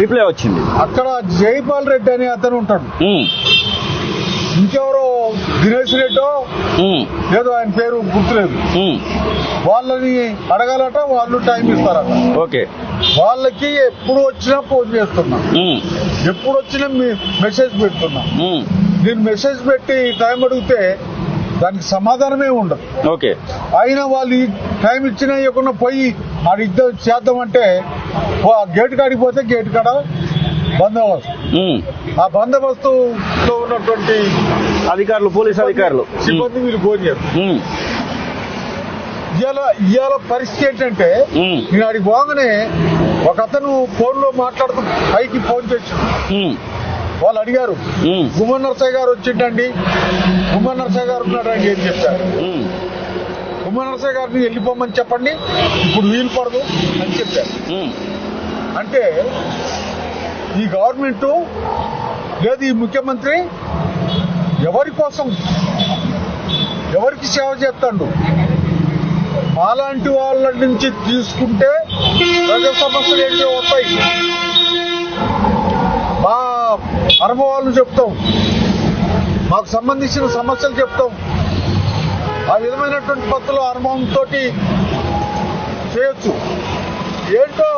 Reply వచ్చింది. అక్కడ జైపాల్ రెడ్డి అనే అతను ఉంటాడు. ఇంకెవరో దినేష్ రెడ్డో? ఏదో ఆయన పేరు గుర్తులేదు. వాళ్ళని అడగాలట వాళ్ళు టైం ఇస్తారట. ఓకే. వాళ్ళకి ఎప్పుడు వచ్చినా ఫోన్ చేస్తున్నా. ఎప్పుడు వచ్చినా మీ మెసేజ్ పెడుతున్నా. నేను మెసేజ్ పెట్టి టైం అడిగితే దానికి సమాధానమే ఉండదు. ఓకే. అయినా వాళ్ళు టైం ఇచ్చినా ఇవ్వకుండా పోయి ఆడ ఇద్దరు చేద్దామంటే గేట్ కాడికి పోతే గేట్ కాడ బందోబస్తు. ఆ బందోబస్తులో ఉన్నటువంటి అధికారులు పోలీస్ అధికారులు. సిబ్బంది వీళ్ళు ఫోన్ చేస్తారు ఇవాళ ఇవాళ పరిస్థితి ఏంటంటే నేను ఆడికి పోగానే ఒక అతను ఫోన్లో మాట్లాడుతూ పైకి ఫోన్ చేసిండు ఉమ్, వాళ్ళు అడిగారు. గుమ్మన్ నరసయ్య గారు వచ్చిండండి. గుమ్మన్ నరసయ్య గారు ఉన్నాడండి అని చెప్పారు. ఉమ్, గుమ్మన్ నరసయ్య గారిని వెళ్ళిపోమని చెప్పండి. ఇప్పుడు వీలు పడదు అని చెప్పారు. అంటే ఈ గవర్నమెంట్ లేదు ఈ ముఖ్యమంత్రి ఎవరి కోసం ఎవరికి సేవ చేస్తాడు? మాలాంటి వాళ్ళ నుంచి తీసుకుంటే ప్రజా సమస్యలు ఏంటో వస్తాయి. మా అనుభవాలు చెప్తాం. మాకు సంబంధించిన సమస్యలు చెప్తాం. ఆ విధమైనటువంటి పద్ధతిలో అనుభవంతో చేయొచ్చు. ఏంటో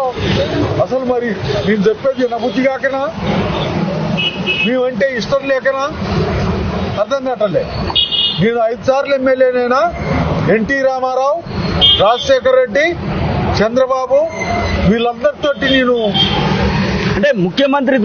అసలు మరి నేను చెప్పేది నబుద్ధి కాకనా? మేమంటే ఇష్టం లేకనా? అర్థం కావట్లే. నేను ఐదు సార్లు ఎమ్మెల్యేనైనా ఎన్టీ రామారావు రాజశేఖర రెడ్డి చంద్రబాబు వీళ్ళందరితోటి నేను అంటే ముఖ్యమంత్రి